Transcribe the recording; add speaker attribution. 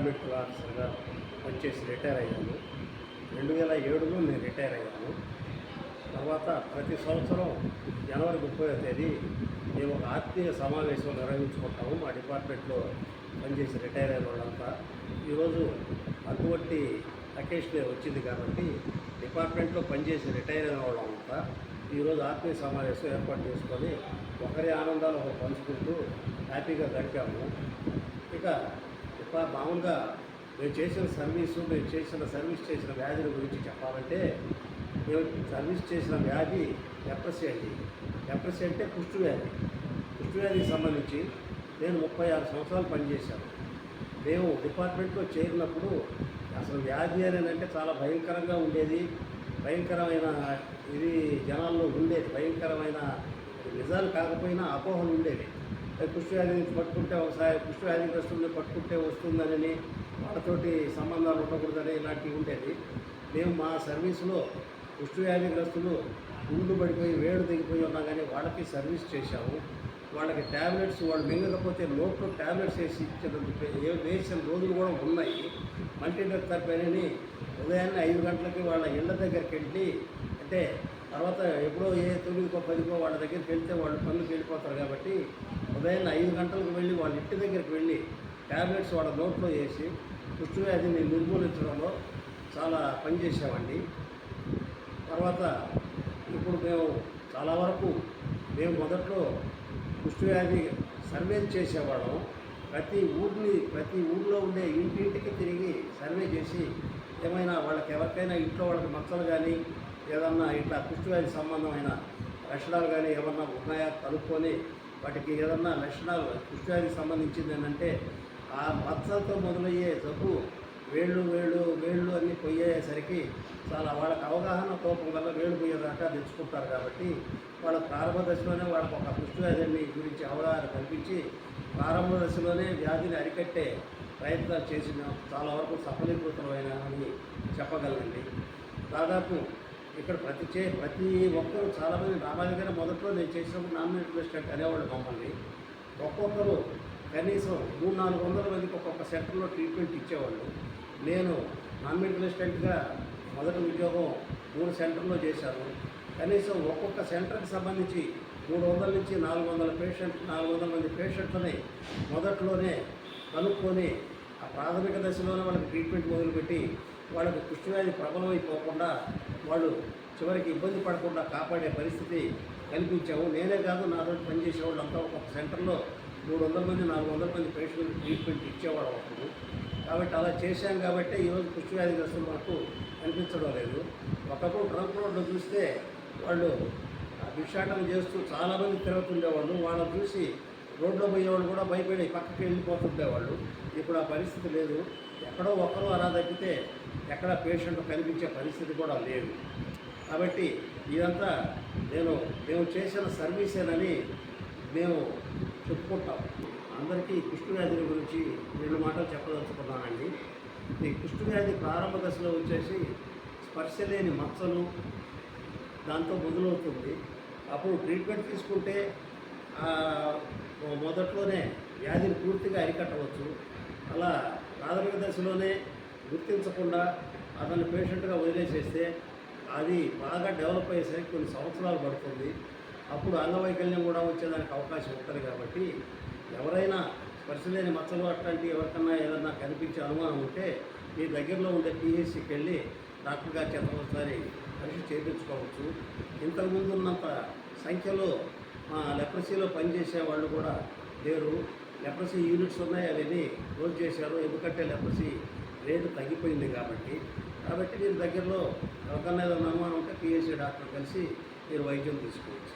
Speaker 1: Paramedical ఆఫీసర్గా పనిచేసి retire అయ్యాను. రెండు వేల ఏడులో నేను రిటైర్ అయ్యాను. తర్వాత ప్రతి సంవత్సరం జనవరి ముప్పై తేదీ మేము ఒక ఆత్మీయ సమావేశం నిర్వహించుకుంటాము. మా డిపార్ట్మెంట్లో పనిచేసి రిటైర్ అయిన వాళ్ళంతా. ఈరోజు అటువంటి అకేషన్ వచ్చింది కాబట్టి డిపార్ట్మెంట్లో పనిచేసి రిటైర్ అయిన వాళ్ళంతా ఈరోజు ఆత్మీయ సమావేశం ఏర్పాటు చేసుకొని ఒకరి ఆనందాలు ఒకరు పంచుకుంటూ హ్యాపీగా గడిపాము. ఇక మామూలుగా మేము చేసిన సర్వీసు మేము చేసిన సర్వీస్ చేసిన వ్యాధుల గురించి చెప్పాలంటే మేము సర్వీస్ చేసిన వ్యాధి లెప్రసీ అండి. లెప్రసీ అంటే కుష్టు వ్యాధి. కుష్టు వ్యాధికి సంబంధించి నేను ముప్పై ఆరు సంవత్సరాలు పనిచేశాను. మేము డిపార్ట్మెంట్లో చేరినప్పుడు అసలు వ్యాధి అనేది అంటే చాలా భయంకరంగా ఉండేది. భయంకరమైన ఇది జనాల్లో ఉండేది. భయంకరమైన నిజాలు కాకపోయినా అపోహలు ఉండేవి. కుష్టి వ్యాధి నుంచి పట్టుకుంటే ఒకసారి కుష్టి వ్యాధికి వస్తుంది పట్టుకుంటే వస్తుందని వాళ్ళతోటి సంబంధాలు ఉండకూడదని ఇలాంటివి ఉండేది మేము మా సర్వీసులో కుష్టి వ్యాధిగ్రస్తులు గుండు పడిపోయి వేడు దిగిపోయి ఉన్నా కానీ వాళ్ళకి సర్వీస్ చేశాము. వాళ్ళకి ట్యాబ్లెట్స్ వాళ్ళు మింగకపోతే లోపల ట్యాబ్లెట్స్ వేసి ఇచ్చిన ఏ- వేసిన రోజులు కూడా ఉన్నాయి. మల్టీ డాక్టర్ పైనని ఉదయాన్నే ఐదు గంటలకి వాళ్ళ ఇళ్ళ దగ్గరికి వెళ్ళి అంటే తర్వాత ఎప్పుడో ఏ తొమ్మిదికో పదికో వాళ్ళ దగ్గరికి వెళ్తే వాళ్ళు పనులకు వెళ్ళిపోతారు కాబట్టి ఉదయం ఐదు గంటలకు వెళ్ళి వాళ్ళ ఇంటి దగ్గరికి వెళ్ళి ట్యాబ్లెట్స్ వాళ్ళ నోట్లో వేసి కుష్ఠవ్యాధిని నిర్మూలించడంలో చాలా పనిచేసామండి తర్వాత ఇప్పుడు మేము చాలా వరకు మేము మొదట్లో కుష్ఠవ్యాధి సర్వే చేసేవాళ్ళం ప్రతి ఊరిని ప్రతి ఊళ్ళో ఉండే ఇంటింటికి తిరిగి సర్వే చేసి ఏమైనా వాళ్ళకి ఎవరికైనా ఇంట్లో వాళ్ళకి మచ్చలు కానీ ఏదన్నా ఇట్లా కుష్ఠవ్యాధి సంబంధమైన లక్షణాలు కానీ ఏమన్నా ఉన్నాయా కనుక్కొని వాటికి ఏదన్నా లక్షణాలు కుష్ఠానికి సంబంధించింది ఏంటంటే ఆ మత్సలతో మొదలయ్యే జబ్బు వేళ్ళు వేళ్ళు వేళ్ళు అన్నీ పోయేసరికి చాలా వాళ్ళకి అవగాహన కోపం వల్ల వేళ్ళు పోయేదాకా తెచ్చుకుంటారు కాబట్టి వాళ్ళ ప్రారంభ దశలోనే వాళ్ళకి ఒక పుష్టివ్యాధిని గురించి అవగాహన కల్పించి ప్రారంభ దశలోనే వ్యాధిని అరికట్టే ప్రయత్నాలు చేసిన చాలా వరకు సఫలీకృతమైన అని చెప్పగలండి దాదాపు ఇక్కడ ప్రతి చే ప్రతి ఒక్కరు చాలామంది రామాలి గారు మొదట్లో నేను చేసినప్పుడు నామినేట్ ప్రెసిడెంట్ అనేవాళ్ళు మమ్మల్ని. ఒక్కొక్కరు కనీసం మూడు నాలుగు వందల మందికి ఒక్కొక్క సెంటర్లో ట్రీట్మెంట్ ఇచ్చేవాళ్ళు. నేను నామినేట్ మెడికల్ మొదటి ఉద్యోగం మూడు సెంటర్లో చేశాను. కనీసం ఒక్కొక్క సెంటర్కి సంబంధించి మూడు వందల నుంచి నాలుగు వందల పేషెంట్ నాలుగు వందల మంది పేషెంట్లని మొదట్లోనే కనుక్కొని ఆ ప్రాథమిక దశలోనే వాళ్ళకి ట్రీట్మెంట్ మొదలుపెట్టి వాళ్ళకి కుష్ఠవ్యాధి ప్రబలమైపోకుండా వాళ్ళు చివరికి ఇబ్బంది పడకుండా కాపాడే పరిస్థితి కల్పించాము. నేనే కాదు నాతో పనిచేసే వాళ్ళంతా ఒక సెంటర్లో మూడు వందల మంది నాలుగు వందల మంది పేషెంట్ ట్రీట్మెంట్ ఇచ్చేవాడు అప్పుడు. కాబట్టి అలా చేశాం కాబట్టి ఈరోజు కుష్ఠవ్యాధిగ్రస్తులు మనకు కనిపించడం లేదు. ఒకప్పుడు ట్రంక్ రోడ్లో చూస్తే వాళ్ళు భిక్షాటం చేస్తూ చాలామంది తిరుగుతుండేవాళ్ళు. వాళ్ళని చూసి రోడ్లో పోయేవాళ్ళు కూడా భయపడి పక్కకి వెళ్ళిపోతుండేవాళ్ళు. ఇప్పుడు ఆ పరిస్థితి లేదు. ఎక్కడో ఒక్కరో అలా తగ్గితే ఎక్కడ పేషెంట్ కనిపించే పరిస్థితి కూడా లేదు. కాబట్టి ఇదంతా నేను మేము చేసిన సర్వీసేనని మేము చెప్పుకుంటాం. అందరికీ కుష్ఠవ్యాధి గురించి రెండు మాటలు చెప్పదలుచుకున్నానండి. ఈ కుష్ఠవ్యాధి ప్రారంభ దశలో వచ్చేసి స్పర్శ లేని మచ్చలు దాంతో మొదలవుతుంది. అప్పుడు ట్రీట్మెంట్ తీసుకుంటే ఆ, మొదట్లోనే వ్యాధిని పూర్తిగా అరికట్టవచ్చు. అలా ప్రాథమిక దశలోనే గుర్తించకుండా అతన్ని పేషెంట్గా వదిలేసేస్తే అది బాగా డెవలప్ అయ్యేసరికి కొన్ని సంవత్సరాలు పడుతుంది. అప్పుడు అంగవైకల్యం కూడా వచ్చేదానికి అవకాశం ఉంటుంది కాబట్టి ఎవరైనా స్పర్శ లేని మచ్చలు అట్లాంటి ఎవరికన్నా ఏదన్నా కనిపించే అనుమానం ఉంటే మీ దగ్గరలో ఉండే పిహెచ్సికి వెళ్ళి డాక్టర్ గారి చేత ఒకసారి పరీక్ష చేయించుకోవచ్చు. ఇంతకుముందు ఉన్నంత సంఖ్యలో మా లెప్రసీలో పనిచేసే వాళ్ళు కూడా లేరు. లెప్రసీ యూనిట్స్ ఉన్నాయి అవన్నీ క్లోజ్ చేశారు. ఎందుకంటే లెప్రసీ రేటు తగ్గిపోయింది కాబట్టి. కాబట్టి మీరు దగ్గరలో ఎవరికన్నా ఏదైనా అనుమానం ఉంటే పిహెచ్సి డాక్టర్ కలిసి మీరు వైద్యం తీసుకోవచ్చు.